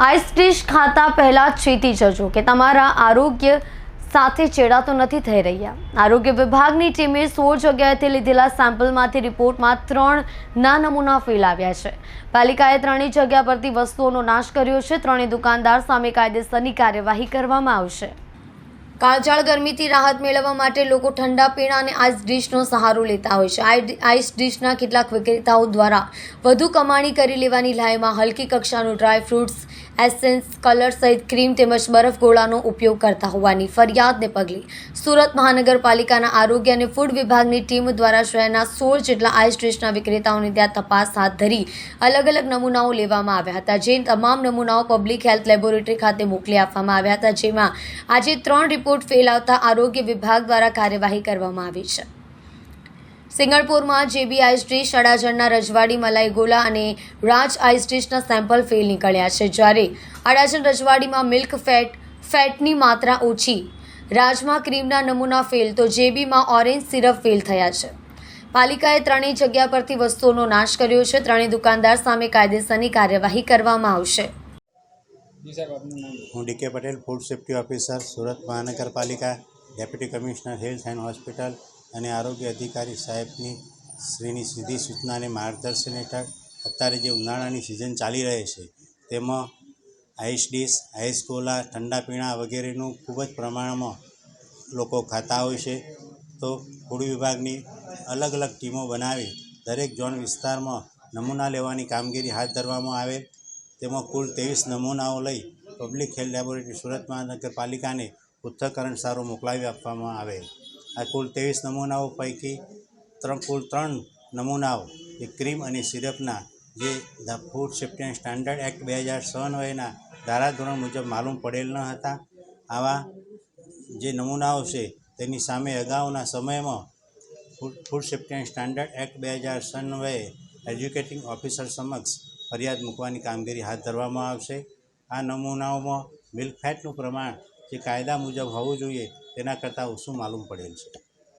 Ice dish ખાતા પહેલાં ચેતી જજો કે તમારા આરોગ્ય સાથે ચેડા તો નથી થઈ રહ્યા. આરોગ્ય વિભાગની ટીમે સોળ જગ્યાએથી લીધેલા સેમ્પલમાંથી રિપોર્ટમાં ત્રણ ના નમૂના ફેલ આવ્યા છે. પાલિકાએ ત્રણેય જગ્યા પરથી વસ્તુઓનો નાશ કર્યો છે. ત્રણેય દુકાનદાર સામે કાયદેસરની કાર્યવાહી કરવામાં આવશે. કાળઝાળ ગરમીથી રાહત મેળવવા માટે લોકો ઠંડા પીણા અને આઈસ ડિશનો સહારો લેતા હોય છે. આઈ- આઈસ ડિશના કેટલાક વિક્રેતાઓ દ્વારા વધુ કમાણી કરી લેવાની લાયમાં હલકી કક્ષાનું ડ્રાય ફ્રૂટ્સ એસેન્સ, કલર સહિત ક્રીમ તેમજ બરફ ગોળાનો ઉપયોગ કરતા હોવાની ફરિયાદને પગલે સુરત મહાનગરપાલિકાના આરોગ્ય અને ફૂડ વિભાગની ટીમ દ્વારા શહેરના સોળ જેટલા આઈસ ડ્રેસના વિક્રેતાઓની ત્યાં તપાસ હાથ ધરી અલગ અલગ નમૂનાઓ લેવામાં આવ્યા હતા જે તમામ નમૂનાઓ પબ્લિક હેલ્થ લેબોરેટરી ખાતે મોકલી આપવામાં આવ્યા હતા, જેમાં આજે ત્રણ રિપોર્ટ ફેલ આવતા આરોગ્ય વિભાગ દ્વારા કાર્યવાહી કરવામાં આવી છે. સિંગણપુરમાં જેબી આઈસ ડિશ અડાજણના રજવાડી મલાઈ ગોલા અને રાજ આઈસ ડિશના સેમ્પલ ફેલ નીકળ્યા છે. જ્યારે અડાજણ રજવાડીમાં મિલ્ક ફેટ ફેટની માત્રા ઓછી રાજમાં ક્રીમના નમૂના ફેલ તો જેબીમાં ઓરેન્જ સિરપ ફેલ થયા છે. પાલિકાએ ત્રણેય જગ્યા પરથી વસ્તુઓનો નાશ કર્યો છે. ત્રણેય દુકાનદાર સામે કાયદેસરની કાર્યવાહી કરવામાં આવશે. જી સાહેબ આપનું હું DK Patel food safety officer Surat મહાનગરપાલિકા deputy commissioner health and hospital અને આરોગ્ય અધિકારી સાહેબની શ્રીની સીધી સૂચના અને માર્ગદર્શન હેઠળ અત્યારે જે ઉનાળાની સિઝન ચાલી રહી છે, તેમાં આઈસ ડીશ, આઈસ કોલા, ઠંડા પીણા વગેરેનું ખૂબ જ પ્રમાણમાં લોકો ખાતા હોય છે. તો ફૂડ વિભાગની અલગ અલગ ટીમો બનાવી દરેક ઝોન વિસ્તારમાં નમૂના લેવાની કામગીરી હાથ ધરવામાં આવે. તેમાં કુલ ત્રેવીસ નમૂનાઓ લઈ પબ્લિક હેલ્થ લેબોરેટરી સુરત મહાનગરપાલિકાને પૃથ્થકરણ સારો મોકલાવી આપવામાં આવે. આ કુલ ત્રેવીસ નમૂનાઓ પૈકી ત્રણ કુલ ત્રણ નમૂનાઓ એ ક્રીમ અને સિરપના જે the food safety and standard act બે હજાર છ અન્વયના ધારાધોરણ મુજબ માલુમ પડેલ ન હતા. આવા જે નમૂનાઓ છે તેની સામે અગાઉના સમયમાં food safety and standard act બે હજાર અન્વયે એજ્યુકેટિંગ ઓફિસર સમક્ષ ફરિયાદ મૂકવાની કામગીરી હાથ ધરવામાં આવશે. આ નમૂનાઓમાં મિલ્ક ફેટનું પ્રમાણ જે કાયદા મુજબ હોવું જોઈએ તેના કરતાં ઓછું માલુમ પડેલ છે.